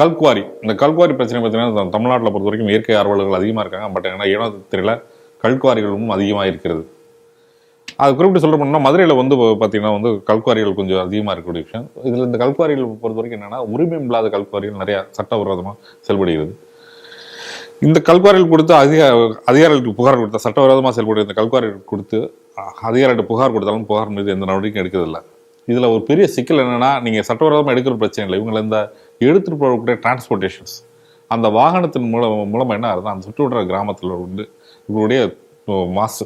கல்குவாரி. இந்த கல்குவாரி பிரச்சனை பார்த்தீங்கன்னா தமிழ்நாட்டில் பொறுத்த வரைக்கும் இயற்கை ஆர்வலர்கள் அதிகமாக இருக்காங்க. பட் ஏன்னா தெரியல கல்குவாரிகளும் அதிகமாக இருக்கிறது. அது குறிப்பிட்டு சொல்ல போனால் மதுரையில் வந்து பார்த்தீங்கன்னா வந்து கல்குவாரிகள் கொஞ்சம் அதிகமாக இருக்கக்கூடிய விஷயம். இதில் இந்த கல்குவாரிகள் பொறுத்த வரைக்கும் என்னென்னா உரிமை இல்லாத கல்குவாரிகள் நிறையா சட்டவிரோதமாக செயல்படுகிறது. இந்த கல்குவாரிகள் கொடுத்து அதிக அதிகாரிகளுக்கு புகார் கொடுத்த சட்டவிரோதமாக செயல்படுகிற இந்த கல்குவாரிகள் கொடுத்து அதிகாரிகிட்ட புகார் கொடுத்தாலும் புகார் மீது எந்த நடவடிக்கையும் எடுக்கிறதில்ல. இதில் ஒரு பெரிய சிக்கல் என்னென்னா நீங்கள் சட்டவிரோதமாக எடுக்கிற பிரச்சனை இல்லை. இவங்களை இந்த எடுத்துட்டு போகக்கூடிய டிரான்ஸ்போர்ட்டேஷன்ஸ் அந்த வாகனத்தின் மூலம் மூலமாக என்ன ஆகுதுன்னா அந்த சுற்றுவட்டார கிராமத்தில் உண்டு இவங்களுடைய மாசு.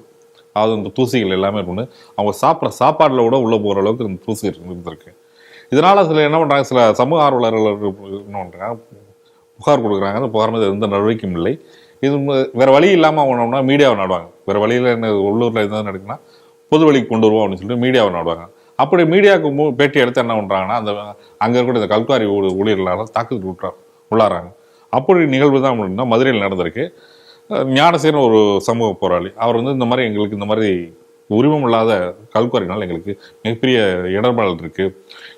அதாவது இந்த தூசிகள் எல்லாமே ஒன்று அவங்க சாப்பிட்ற சாப்பாட்டில் கூட உள்ளே போகிற அளவுக்கு இந்த தூசி இருந்திருக்கு. இதனால் சில என்ன பண்ணுறாங்க சில சமூக ஆர்வலர்கள் என்ன பண்ணுறாங்க புகார் கொடுக்குறாங்க. அந்த புகார் மீது எந்த நடவடிக்கையும் இல்லை. இது வேறு வழி இல்லாமல் அவனோம்னா மீடியாவை நாடுவாங்க. வேறு வழியில் என்ன உள்ளூரில் எதாவது நடக்குன்னா பொது வழிக்கு கொண்டு வருவோம் அப்படின்னு சொல்லிட்டு மீடியாவை நாடுவாங்க. அப்படி மீடியாவுக்கு மு- பேட்டி எடுத்து என்ன பண்ணுறாங்கன்னா அந்த அங்கே இருக்கிற இந்த கல்குவாரி ஊழ- ஊழியர்களால் தாக்குதல் விட்டுறா உள்ளாராங்க அப்படி நிகழ்வு தான் அப்படின்னா மதுரையில் நடந்திருக்கு. ஞானசீரன் ஒரு சமூக போராளி. அவர் வந்து இந்த மாதிரி எங்களுக்கு இந்த மாதிரி உரிமம் இல்லாத கல்குவாரினால் எங்களுக்கு மிகப்பெரிய இடர்பாடல் இருக்குது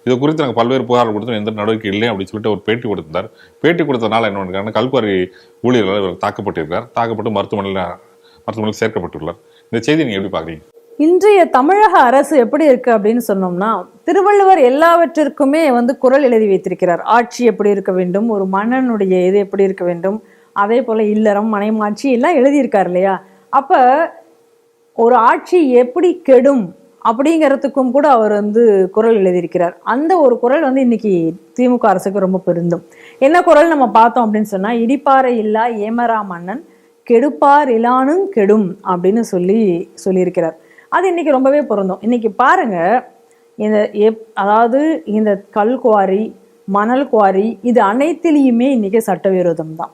இது குறித்து நாங்கள் பல்வேறு புகார்கள் கொடுத்தோம். எந்த நடவடிக்கை இல்லை அப்படின்னு சொல்லிட்டு ஒரு பேட்டி கொடுத்திருந்தார். பேட்டி கொடுத்தனால என்ன பண்ணுறாங்கன்னா கல்குவாரி ஊழியர்களால் இவர் தாக்கப்பட்டிருக்கார் தாக்கப்பட்டு மருத்துவமனையில் மருத்துவமனையில் சேர்க்கப்பட்டுள்ளார். இந்த செய்தி நீங்கள் எப்படி பார்க்குறீங்க? இன்றைய தமிழக அரசு எப்படி இருக்கு அப்படின்னு சொன்னோம்னா திருவள்ளுவர் எல்லாவற்றிற்குமே வந்து குரல் எழுதி வைத்திருக்கிறார். ஆட்சி எப்படி இருக்க வேண்டும்? ஒரு மன்னனுடைய இது எப்படி இருக்க வேண்டும்? அதே போல இல்லறம் மனைமாட்சி எல்லாம் எழுதியிருக்கார் இல்லையா? அப்ப ஒரு ஆட்சி எப்படி கெடும் அப்படிங்கிறதுக்கும் கூட அவர் வந்து குரல் எழுதியிருக்கிறார். அந்த ஒரு குரல் வந்து இன்னைக்கு திமுக அரசுக்கு ரொம்ப பெருந்தும். என்ன குரல் நம்ம பார்த்தோம் அப்படின்னு சொன்னா இடிப்பாறை இல்லா ஏமரா மன்னன் கெடுப்பார் இலானும் கெடும் அப்படின்னு சொல்லி சொல்லியிருக்கிறார். அது இன்னைக்கு ரொம்பவே பொருந்தும். இன்னைக்கு பாருங்க இந்த எப் அதாவது இந்த கல் குவாரி மணல் குவாரி இது அனைத்திலையுமே இன்னைக்கு சட்டவிரோதம் தான்.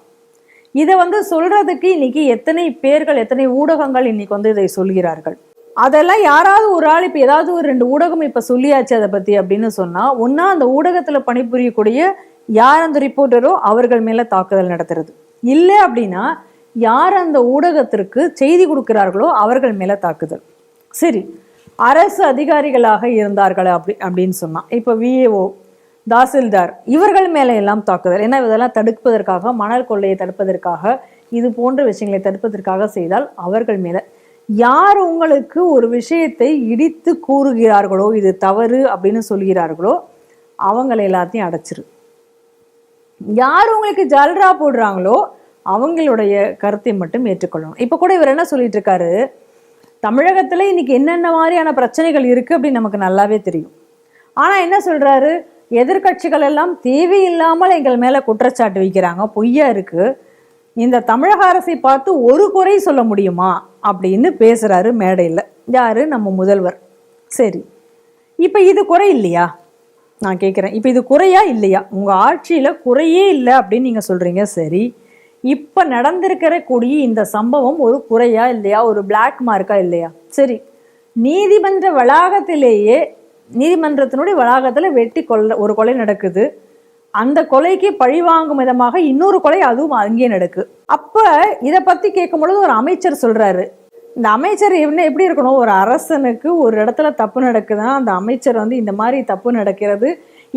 இதை வந்து சொல்றதுக்கு இன்னைக்கு எத்தனை பேர்கள் எத்தனை ஊடகங்கள் இன்னைக்கு வந்து இதை சொல்கிறார்கள். அதெல்லாம் யாராவது ஒரு ஆள் இப்போ ஏதாவது ஒரு ரெண்டு ஊடகம் இப்போ சொல்லியாச்சு அதை பத்தி அப்படின்னு சொன்னால் ஒன்றா அந்த ஊடகத்தில் பணிபுரியக்கூடிய யார் அந்த ரிப்போர்ட்டரோ அவர்கள் மேலே தாக்குதல் நடத்துறது. இல்லை அப்படின்னா யார் அந்த ஊடகத்திற்கு செய்தி கொடுக்கிறார்களோ அவர்கள் மேல தாக்குதல். சரி அரசு அதிகாரிகளாக இருந்தார்கள் அப்படி அப்படின்னு சொன்னா இப்போ விஏஓ தாசில்தார் இவர்கள் மேலே எல்லாம் தாக்குதல். ஏன்னா இதெல்லாம் தடுப்பதற்காக மணல் கொள்ளையை தடுப்பதற்காக இது போன்ற விஷயங்களை தடுப்பதற்காக செய்தால் அவர்கள் மேல. யார் உங்களுக்கு ஒரு விஷயத்தை இடித்து கூறுகிறார்களோ இது தவறு அப்படின்னு சொல்கிறார்களோ அவங்களை எல்லாத்தையும் அடைச்சிரு. யார் உங்களுக்கு ஜல்ரா போடுறாங்களோ அவங்களுடைய கருத்தை மட்டும் ஏற்றுக்கொள்ளணும். இப்போ கூட இவர் என்ன சொல்லிட்டு இருக்காரு? தமிழகத்தில் இன்னைக்கு என்னென்ன மாதிரியான பிரச்சனைகள் இருக்குது அப்படின்னு நமக்கு நல்லாவே தெரியும். ஆனால் என்ன சொல்கிறாரு எதிர்க்கட்சிகள் எல்லாம் தேவையில்லாமல் எங்கள் மேலே குற்றச்சாட்டு வைக்கிறாங்க. பொய்யா இருக்கு. இந்த தமிழக அரசை பார்த்து ஒரு குறை சொல்ல முடியுமா? அப்படின்னு பேசுகிறாரு மேடையில். யார்? நம்ம முதல்வர். சரி. இப்போ இது குறை இல்லையா? நான் கேட்குறேன் இப்போ இது குறையா இல்லையா? உங்கள் ஆட்சியில் குறையே இல்லை அப்படின்னு நீங்கள் சொல்கிறீங்க சரி. இப்ப நடந்திருக்கிற கூடிய இந்த சம்பவம் ஒரு குறையா இல்லையா? ஒரு பிளாக் மார்க்கா இல்லையா? சரி நீதிமன்ற வளாகத்திலேயே நீதிமன்றத்தினுடைய வளாகத்துல வெட்டி கொள்ள ஒரு கொலை நடக்குது. அந்த கொலைக்கு பழிவாங்கும் விதமாக இன்னொரு கொலை அதுவும் அங்கேயே நடக்கு. அப்ப இதை பத்தி கேட்கும் பொழுது ஒரு அமைச்சர் சொல்றாரு. இந்த அமைச்சர் என்ன எப்படி இருக்கணும்? ஒரு அரசனுக்கு ஒரு இடத்துல தப்பு நடக்குதுன்னா அந்த அமைச்சர் வந்து இந்த மாதிரி தப்பு நடக்கிறது.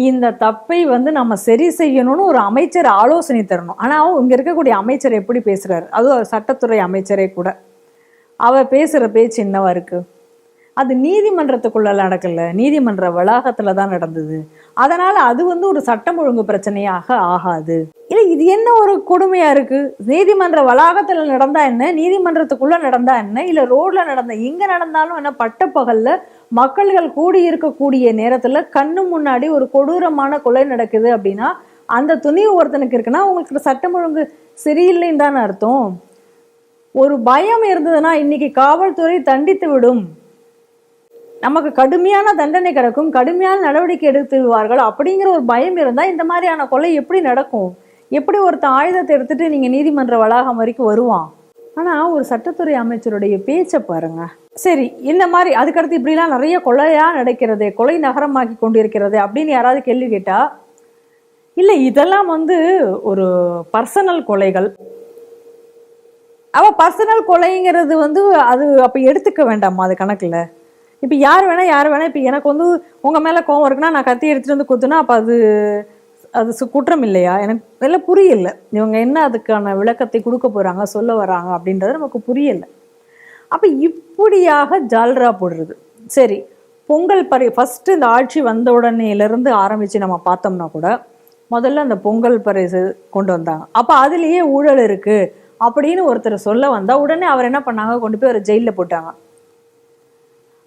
இந்த தப்பை வந்து நம்ம சரி செய்யணும்னு ஒரு அமைச்சர் ஆலோசனை தரணும். ஆனா இங்க இருக்கக்கூடிய அமைச்சர் எப்படி பேசுறாரு? அதுவும் சட்டத்துறை அமைச்சரே கூட. அவர் பேசுற பேச்சு என்னவா இருக்கு? அது நீதிமன்றத்துக்குள்ள நடக்கல. நீதிமன்ற வளாகத்துல தான் நடந்தது. அதனால அது வந்து ஒரு சட்டம் ஒழுங்கு பிரச்சனையாக ஆகாது. இல்லை இது என்ன ஒரு கொடுமையா இருக்கு? நீதிமன்ற வளாகத்துல நடந்தா என்ன? நீதிமன்றத்துக்குள்ள நடந்தா என்ன? இல்ல ரோட்ல நடந்த எங்க நடந்தாலும் என்ன? பட்டப்பகல்ல மக்கள்கள் கூடி இருக்கக்கூடிய கண்ணு முன்னாடி ஒரு கொடூரமான கொலை நடக்குது அப்படின்னா அந்த துணிவு ஒருத்தனுக்கு இருக்குன்னா உங்களுக்கு சட்டம் ஒழுங்கு சரியில்லைன்னு தானே அர்த்தம். ஒரு பயம் இருந்ததுன்னா இன்னைக்கு காவல்துறை தண்டித்து விடும். நமக்கு கடுமையான தண்டனை கிடைக்கும் கடுமையான நடவடிக்கை எடுத்து விடுவார்கள் அப்படிங்கிற ஒரு பயம் இருந்தால் இந்த மாதிரியான கொலை எப்படி நடக்கும்? எப்படி ஒருத்தன் ஆயுதத்தை எடுத்துட்டு நீங்கள் நீதிமன்ற வளாகம் வரைக்கும் வருவான்? ஆனா ஒரு சட்டத்துறை அமைச்சருடைய பேச்சை பாருங்க. சரி இந்த மாதிரி அதுக்கடுத்து இப்படிலாம் நிறைய கொலையா நடக்கிறது கொலை நகரமாக்கி கொண்டிருக்கிறது அப்படின்னு யாராவது கேள்வி கேட்டா இல்ல இதெல்லாம் வந்து ஒரு பர்சனல் கொலைகள். அவ பர்சனல் கொலைங்கிறது வந்து அது அப்போ எடுத்துக்க வேண்டாமா அது கணக்குல? இப்போ யார் வேணா யார் வேணா இப்ப எனக்கு வந்து உங்க மேல கோவம் இருக்குன்னா நான் கத்தி எடுத்துட்டு வந்து குத்துனா அப்போ அது அது சு- குற்றம் இல்லையா? எனக்கு எல்லாம் புரியல. இவங்க என்ன அதுக்கான விளக்கத்தை கொடுக்க போறாங்க சொல்ல வராங்க அப்படின்றது நமக்கு புரியல. அப்ப இப்படியாக ஜால்ரா போடுறது. சரி பொங்கல் பரி ஃபஸ்ட்டு இந்த ஆட்சி வந்த உடனேலேருந்து ஆரம்பிச்சு நம்ம பார்த்தோம்னா கூட முதல்ல அந்த பொங்கல் பரிசு கொண்டு வந்தாங்க. அப்ப அதுலயே ஊழல் இருக்கு அப்படின்னு ஒருத்தர் சொல்ல வந்தா உடனே அவர் என்ன பண்ணாங்க? கொண்டு போய் ஒரு ஜெயிலில் போட்டாங்க.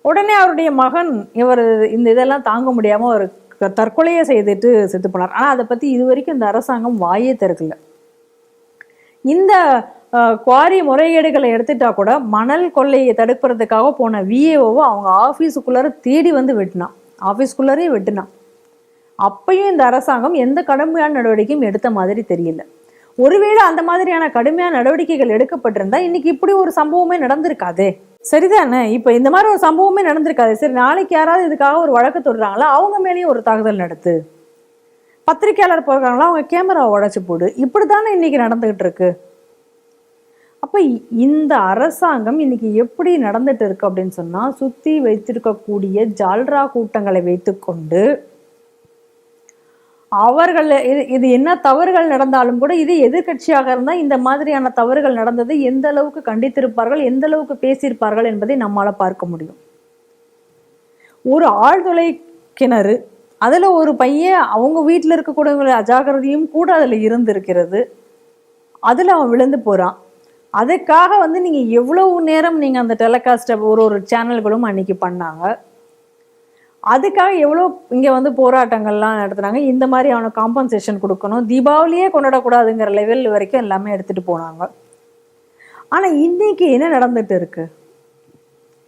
உடனே அவருடைய மகன் இவர் இந்த இதெல்லாம் தாங்க முடியாம ஒரு தற்கொலையை செய்துட்டு செத்து போனார். ஆனா அதை பத்தி இது வரைக்கும் இந்த அரசாங்கம் வாயே திறக்கல. இந்த குவாரி முறைகேடுகளை எடுத்துட்டா கூட மணல் கொள்ளையை தடுக்கிறதுக்காக போன விஏஓவை அவங்க ஆஃபீஸுக்குள்ளார தேடி வந்து வெட்டினான். ஆஃபீஸ்க்குள்ளாரே வெட்டினான். அப்பயும் இந்த அரசாங்கம் எந்த கடுமையான நடவடிக்கையும் எடுத்த மாதிரி தெரியல. ஒருவேளை அந்த மாதிரியான கடுமையான நடவடிக்கைகள் எடுக்கப்பட்டிருந்தா இன்னைக்கு இப்படி ஒரு சம்பவமே நடந்திருக்காதே. சரிதானே? இப்போ இந்த மாதிரி ஒரு சம்பவமே நடந்திருக்காது. சரி நாளைக்கு யாராவது இதுக்காக ஒரு வழக்கு தொடுறாங்களா? அவங்க மேலேயும் ஒரு தாக்குதல் நடத்து. பத்திரிக்கையாளர் போகிறாங்களா அவங்க கேமராவை உடச்சி போடு. இப்படி தானே இன்றைக்கி நடந்துக்கிட்டு இருக்கு. அப்போ இந்த அரசாங்கம் இன்னைக்கு எப்படி நடந்துட்டு இருக்கு அப்படின்னு சொன்னால் சுற்றி வைத்திருக்கக்கூடிய ஜால்ரா கூட்டங்களை வைத்துக்கொண்டு அவர்கள் இது இது என்ன தவறுகள் நடந்தாலும் கூட இது எதிர்க்கட்சியாக இருந்தால் இந்த மாதிரியான தவறுகள் நடந்தது எந்த அளவுக்கு கண்டித்திருப்பார்கள் எந்த அளவுக்கு பேசியிருப்பார்கள் என்பதை நம்மால் பார்க்க முடியும். ஒரு ஆழ்துளை கிணறு அதில் ஒரு பையன் அவங்க வீட்டில் இருக்கக்கூடிய அஜாக்கிரதையும் கூட அதில் இருந்திருக்கிறது. அதில் அவன் விழுந்து போகிறான் அதுக்காக வந்து நீங்கள் எவ்வளவு நேரம் நீங்கள் அந்த டெலிகாஸ்ட்டை ஒரு ஒரு சேனல்களும் அன்னைக்கு பண்ணாங்க? அதுக்காக எவ்வளோ இங்கே வந்து போராட்டங்கள்லாம் நடத்துனாங்க இந்த மாதிரி அவனுக்கு காம்பன்சேஷன் கொடுக்கணும். தீபாவளியே கொண்டாடக்கூடாதுங்கிற லெவல் வரைக்கும் எல்லாமே எடுத்துகிட்டு போனாங்க. ஆனால் இன்றைக்கி என்ன நடந்துட்டு இருக்கு?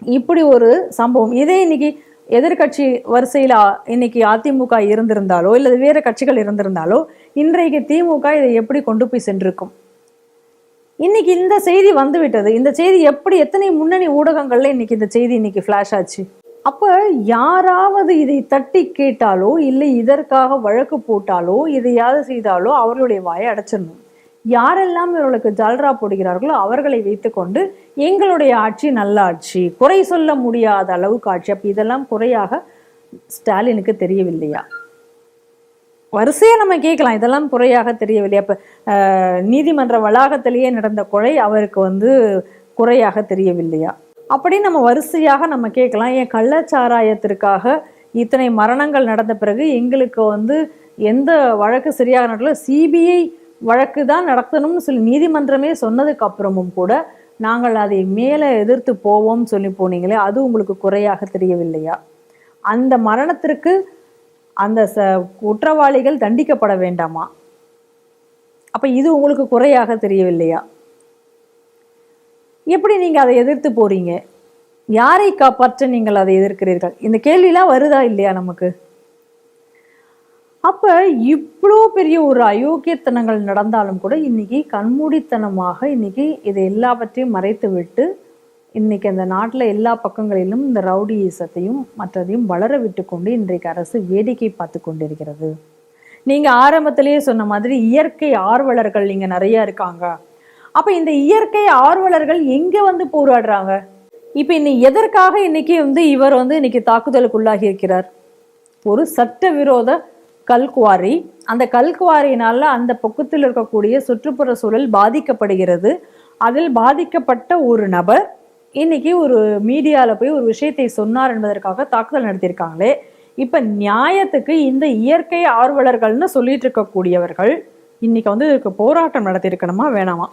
இப்படி ஒரு சம்பவம். இதே இன்னைக்கு எதிர்க்கட்சி வரிசையில் இன்னைக்கு அதிமுக இருந்திருந்தாலோ இல்லை வேறு கட்சிகள் இருந்திருந்தாலோ இன்றைக்கு திமுக இதை எப்படி கொண்டு போய் சென்றிருக்கும்? இன்னைக்கு இந்த செய்தி வந்துவிட்டது. இந்த செய்தி எப்படி எத்தனை முன்னணி ஊடகங்கள்ல இன்னைக்கு இந்த செய்தி இன்னைக்கு ஃப்ளாஷ் ஆச்சு? அப்போ யாராவது இதை தட்டி கேட்டாலோ இல்லை இதற்காக வழக்கு போட்டாலோ இதையாவது செய்தாலோ அவர்களுடைய வாயை அடைச்சிடணும். யாரெல்லாம் இவர்களுக்கு ஜல்ரா போடுகிறார்களோ அவர்களை வைத்துக்கொண்டு எங்களுடைய ஆட்சி நல்ல ஆட்சி குறை சொல்ல முடியாத அளவுக்கு ஆட்சி. அப்போ இதெல்லாம் குறையாக ஸ்டாலினுக்கு தெரியவில்லையா? வரிசையாக நம்ம கேட்கலாம். இதெல்லாம் குறையாக தெரியவில்லை இப்போ நீதிமன்ற வளாகத்திலேயே நடந்த கொலை அவருக்கு வந்து குறையாக தெரியவில்லையா? அப்படின்னு நம்ம வரிசையாக நம்ம கேட்கலாம். என் கள்ளச்சாராயத்திற்காக இத்தனை மரணங்கள் நடந்த பிறகு எங்களுக்கு வந்து எந்த வழக்கு சரியாக நடக்கல. சிபிஐ வழக்கு தான் நடத்தணும்னு சொல்லி நீதிமன்றமே சொன்னதுக்கு அப்புறமும் கூட நாங்கள் அதை மேலே எதிர்த்து போவோம்னு சொல்லி போனீங்களே அது உங்களுக்கு குறையாக தெரியவில்லையா? அந்த மரணத்திற்கு அந்த ச குற்றவாளிகள் தண்டிக்கப்பட வேண்டாமா? அப்போ இது உங்களுக்கு குறையாக தெரியவில்லையா? எப்படி நீங்கள் அதை எதிர்த்து போகிறீங்க யாரை காப்பாற்ற நீங்கள் அதை எதிர்க்கிறீர்கள்? இந்த கேள்விலாம் வருதா இல்லையா நமக்கு? அப்போ இவ்வளோ பெரிய ஒரு அயோக்கியத்தனங்கள் நடந்தாலும் கூட இன்றைக்கி கண்மூடித்தனமாக இன்றைக்கி இதை எல்லாவற்றையும் மறைத்து விட்டு இன்னைக்கு அந்த நாட்டில் எல்லா பக்கங்களிலும் இந்த ரவுடியிசத்தையும் மற்றதையும் வளர விட்டு கொண்டு இன்றைக்கு அரசு வேடிக்கை பார்த்து கொண்டிருக்கிறது. நீங்கள் ஆரம்பத்திலேயே சொன்ன மாதிரி இயற்கை ஆர்வலர்கள் நீங்கள் நிறையா இருக்காங்க. அப்போ இந்த இயற்கை ஆர்வலர்கள் எங்கே வந்து போராடுறாங்க? இப்போ இன்னைக்கு எதற்காக இன்னைக்கு வந்து இவர் வந்து இன்னைக்கு தாக்குதலுக்குள்ளாகி இருக்கிறார்? ஒரு சட்டவிரோத கல்குவாரி. அந்த கல்குவாரியினால அந்த பக்கத்தில் இருக்கக்கூடிய சுற்றுப்புற சூழல் பாதிக்கப்படுகிறது. அதில் பாதிக்கப்பட்ட ஒரு நபர் இன்னைக்கு ஒரு மீடியாவில் போய் ஒரு விஷயத்தை சொன்னார் என்பதற்காக தாக்குதல் நடத்தியிருக்காங்களே. இப்போ நியாயத்துக்கு இந்த இயற்கை ஆர்வலர்கள்னு சொல்லிட்டு இருக்கக்கூடியவர்கள் இன்னைக்கு வந்து இதுக்கு போராட்டம் நடத்தியிருக்கணுமா வேணாமா?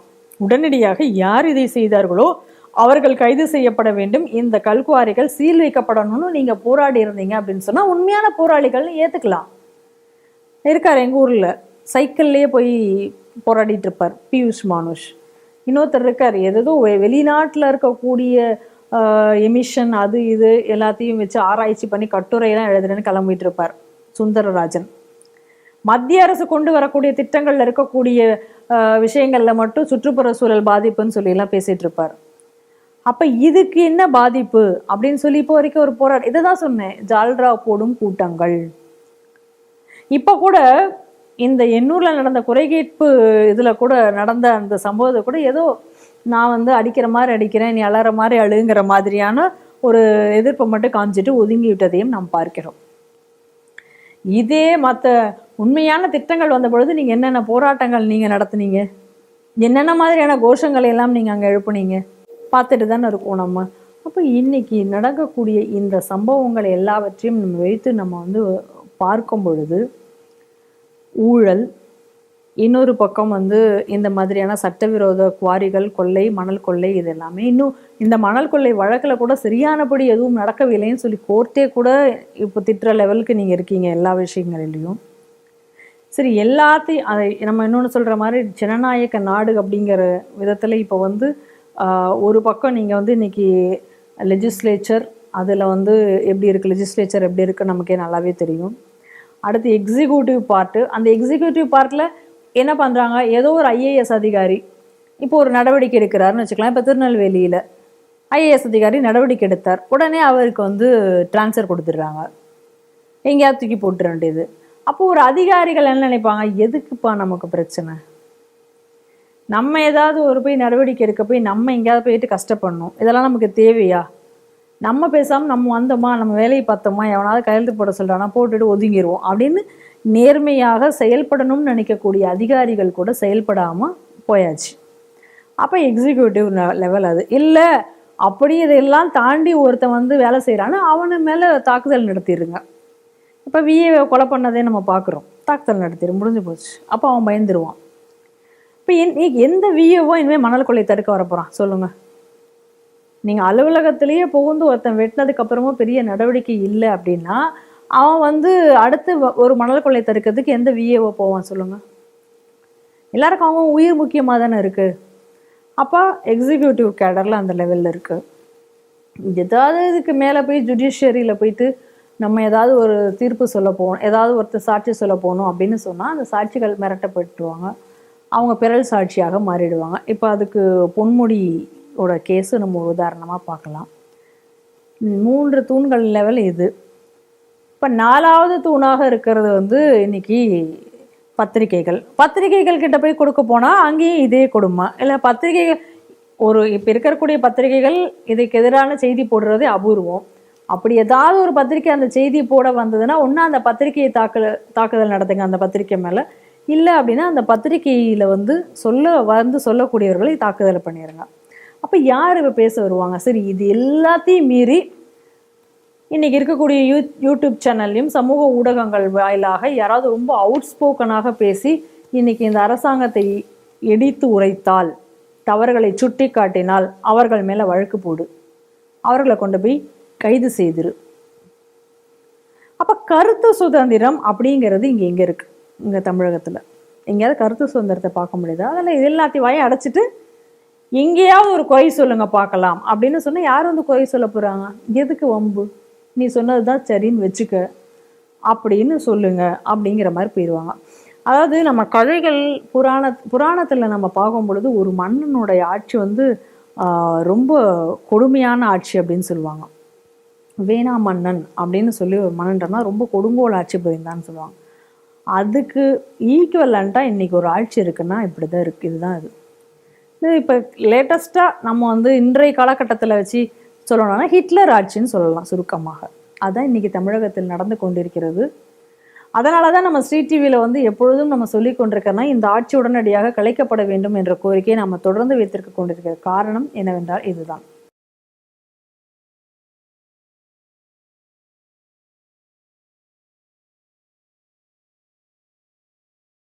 உடனடியாக யார் இதை செய்தார்களோ அவர்கள் கைது செய்யப்பட வேண்டும். இந்த கல்குவாரிகள் சீல் வைக்கப்படணும்னு நீங்க போராடி இருந்தீங்க அப்படின்னு சொன்னா உண்மையான போராளிகள்னு ஏத்துக்கலாம். இருக்கார் எங்க ஊர்ல. சைக்கிள்லேயே போய் போராடிட்டு இருப்பார். பியூஷ் மானுஷ். இன்னொருத்தர் இருக்கார். எதோ வெளிநாட்டில் இருக்கக்கூடிய எமிஷன் அது இது எல்லாத்தையும் வச்சு ஆராய்ச்சி பண்ணி கட்டுரையெல்லாம் எழுதுறேன்னு கிளம்பிட்டு இருப்பார். சுந்தரராஜன். மத்திய அரசு கொண்டு வரக்கூடிய திட்டங்கள்ல இருக்கக்கூடிய ஆஹ், விஷயங்கள்ல மட்டும் சுற்றுப்புற சூழல் பாதிப்புன்னு சொல்லி எல்லாம் பேசிட்டு இருப்பார். அப்ப இதுக்கு என்ன பாதிப்பு? அப்படின்னு சொல்லி இப்போ வரைக்கும் ஒரு போராட்டம் இதை தான் சொன்னேன். ஜால்ரா போடும் கூட்டங்கள். இப்ப கூட இந்த எண்ணூர்ல நடந்த குறைகேட்பு இதுல கூட நடந்த அந்த சம்பவத்தை கூட ஏதோ நான் வந்து அடிக்கிற மாதிரி அடிக்கிறேன் நீ அலற மாதிரி அழுங்கிற மாதிரியான ஒரு எதிர்ப்பை மட்டும் காமிச்சிட்டு ஒதுங்கி விட்டதையும் நாம் பார்க்கிறோம். இதே மற்ற உண்மையான திட்டங்கள் வந்த பொழுது நீங்கள் என்னென்ன போராட்டங்கள் நீங்கள் நடத்துனீங்க? என்னென்ன மாதிரியான கோஷங்களை எல்லாம் நீங்கள் அங்கே எழுப்புனீங்க? பார்த்துட்டு தானே இருக்கோம் நம்ம. அப்போ இன்னைக்கு நடக்கக்கூடிய இந்த சம்பவங்கள் எல்லாவற்றையும் நம்ம வைத்து நம்ம வந்து பார்க்கும் பொழுது ஊழல் இன்னொரு பக்கம் வந்து இந்த மாதிரியான சட்டவிரோத குவாரிகள் கொள்ளை மணல் கொள்ளை இது எல்லாமே இன்னும் இந்த மணல் கொள்ளை வழக்கில் கூட சரியானபடி எதுவும் நடக்கவில்லைன்னு சொல்லி கோர்ட்டே கூட இப்போ திட்டுற லெவலுக்கு நீங்கள் இருக்கீங்க எல்லா விஷயங்களிலையும். சரி எல்லாத்தையும் அதை நம்ம இன்னொன்று சொல்கிற மாதிரி ஜனநாயக நாடு அப்படிங்கிற விதத்தில் இப்போ வந்து ஒரு பக்கம் நீங்கள் வந்து இன்னைக்கு லெஜிஸ்லேச்சர் அதில் வந்து எப்படி இருக்குது லெஜிஸ்லேச்சர் எப்படி இருக்குது நமக்கே நல்லாவே தெரியும். அடுத்து எக்ஸிக்யூட்டிவ் பார்ட்டு அந்த எக்ஸிக்யூட்டிவ் பார்ட்டில் என்ன பண்ணுறாங்க ஏதோ ஒரு ஐஏஎஸ் அதிகாரி இப்போ ஒரு நடவடிக்கை எடுக்கிறாருன்னு வச்சுக்கலாம். இப்போ திருநெல்வேலியில் ஐஏஎஸ் அதிகாரி நடவடிக்கை எடுத்தார். உடனே அவருக்கு வந்து ட்ரான்ஸ்ஃபர் கொடுத்துட்றாங்க. எங்கேயாவது தூக்கி போட்டுற வேண்டியது. அப்போ ஒரு அதிகாரிகள் என்ன நினைப்பாங்க? எதுக்குப்பா நமக்கு பிரச்சனை? நம்ம ஏதாவது ஒரு போய் நடவடிக்கை எடுக்க போய் நம்ம எங்கேயாவது போயிட்டு கஷ்டப்படணும். இதெல்லாம் நமக்கு தேவையா? நம்ம பேசாமல் நம்ம வந்தோமா? நம்ம வேலையை பார்த்தோமா? எவனாவது கையெழுத்து போட சொல்கிறானா போட்டுட்டு ஒதுங்கிடுவோம் அப்படின்னு நேர்மையாக செயல்படணும்னு நினைக்கக்கூடிய அதிகாரிகள் கூட செயல்படாமல் போயாச்சு. அப்போ எக்ஸிக்யூட்டிவ் லெவல் அது. இல்லை அப்படி இதெல்லாம் தாண்டி ஒருத்தன் வந்து வேலை செய்கிறான்னு அவனு மேலே தாக்குதல் நடத்திடுங்க. இப்போ விஏ கொலை பண்ணதே நம்ம பார்க்குறோம் தாக்குதல் நடத்திடு முடிஞ்சு போச்சு. அப்போ அவன் பயந்துருவான். இப்போ என் நீ எந்த விஏவோ இனிமேல் மணல் கொள்ளை தடுக்க வரப்போகிறான் சொல்லுங்கள் நீங்கள் அலுவலகத்திலேயே புகுந்து ஒருத்தன் வெட்டினதுக்கப்புறமும் பெரிய நடவடிக்கை இல்லை அப்படின்னா அவன் வந்து அடுத்து வ- ஒரு மணல் கொள்ளை தடுக்கிறதுக்கு எந்த விஏஓ போவான் சொல்லுங்கள் எல்லாருக்கும் அவன் உயிர் முக்கியமாக தானே இருக்குது அப்போ எக்ஸிக்யூட்டிவ் கேடரில் அந்த லெவலில் இருக்குது ஏதாவது இதுக்கு மேலே போய் ஜுடிஷியரியில் போயிட்டு நம்ம ஏதாவது ஒரு தீர்ப்பு சொல்ல போகணும் ஏதாவது ஒருத்தர் சாட்சி சொல்ல போகணும் அப்படின்னு சொன்னால் அந்த சாட்சிகள் மிரட்டப்பட்டுருவாங்க. அவங்க பிறல் சாட்சியாக மாறிடுவாங்க. இப்போ அதுக்கு பொன்முடியோட கேஸு நம்ம உதாரணமாக பார்க்கலாம். மூன்று தூண்கள் லெவல் இது. இப்போ நாலாவது தூணாக இருக்கிறது வந்து இன்னைக்கு பத்திரிகைகள். பத்திரிகைகள் கிட்ட போய் கொடுக்க போனால் அங்கேயும் இதே கொடுமை. இல்லை பத்திரிகைகள் ஒரு இப்போ இருக்கக்கூடிய பத்திரிகைகள் இதுக்கு எதிரான செய்தி போடுறதே அபூர்வம். அப்படி ஏதாவது ஒரு பத்திரிக்கை அந்த செய்தி போட வந்ததுன்னா ஒன்று அந்த பத்திரிகையை தாக்குதல் தாக்குதல் நடத்துங்க அந்த பத்திரிக்கை மேலே. இல்லை அப்படின்னா அந்த பத்திரிகையில் வந்து சொல்ல வந்து சொல்லக்கூடியவர்களை தாக்குதல் பண்ணிடுங்க அப்போ யார் இப்போ பேச வருவாங்க? சரி இது எல்லாத்தையும் மீறி இன்னைக்கு இருக்கக்கூடிய யூ யூடியூப் சேனல்லையும் சமூக ஊடகங்கள் வாயிலாக யாராவது ரொம்ப அவுட்ஸ்போக்கனாக பேசி இன்னைக்கு இந்த அரசாங்கத்தை இடித்து உரைத்தால் தவறுகளை சுட்டி காட்டினால் அவர்கள் மேலே வழக்கு போடு. அவர்களை கொண்டு போய் கைது செய்திரு. அப்போ கருத்து சுதந்திரம் அப்படிங்கிறது இங்கே எங்கே இருக்கு? இங்கே தமிழகத்தில். எங்கேயாவது கருத்து சுதந்திரத்தை பார்க்க முடியுது? அதில் இது எல்லாத்தையும் வாயை அடைச்சிட்டு எங்கேயாவது ஒரு குறை சொல்லுங்க பார்க்கலாம். அப்படின்னு சொன்னால் யார் வந்து கொய் சொல்ல போகிறாங்க எதுக்கு வம்பு? நீ சொன்னது தான் சரின்னு வச்சுக்க. அப்படின்னு சொல்லுங்க அப்படிங்கிற மாதிரி போயிடுவாங்க அதாவது நம்ம கதைகள் புராண புராணத்தில் நம்ம பார்க்கும் பொழுது ஒரு மன்னனுடைய ஆட்சி வந்து ஆஹ், ரொம்ப கொடுமையான ஆட்சி அப்படின்னு சொல்லுவாங்க. வேணா மன்னன் அப்படின்னு சொல்லி ஒரு மன்னன்றனா ரொம்ப கொடுங்கோல் ஆட்சி புரிந்தான்னு சொல்லுவாங்க. அதுக்கு ஈக்குவலண்ட்டாக இன்றைக்கி ஒரு ஆட்சி இருக்குன்னா இப்படி தான் இருக்குது இதுதான் இது. இது இப்போ லேட்டஸ்ட்டாக நம்ம வந்து இன்றைய காலகட்டத்தில் வச்சு சொல்லணும்னா ஹிட்லர் ஆட்சின்னு சொல்லலாம் சுருக்கமாக. அதான் இன்றைக்கி தமிழகத்தில் நடந்து கொண்டிருக்கிறது. அதனால தான் நம்ம ஸ்ரீ டிவியில் வந்து எப்பொழுதும் நம்ம சொல்லி கொண்டிருக்கோம்னா இந்த ஆட்சி உடனடியாக கலைக்கப்பட வேண்டும் என்ற கோரிக்கையை நம்ம தொடர்ந்து வைத்திருக்க கொண்டிருக்கிற காரணம் என்னவென்றால் இதுதான்.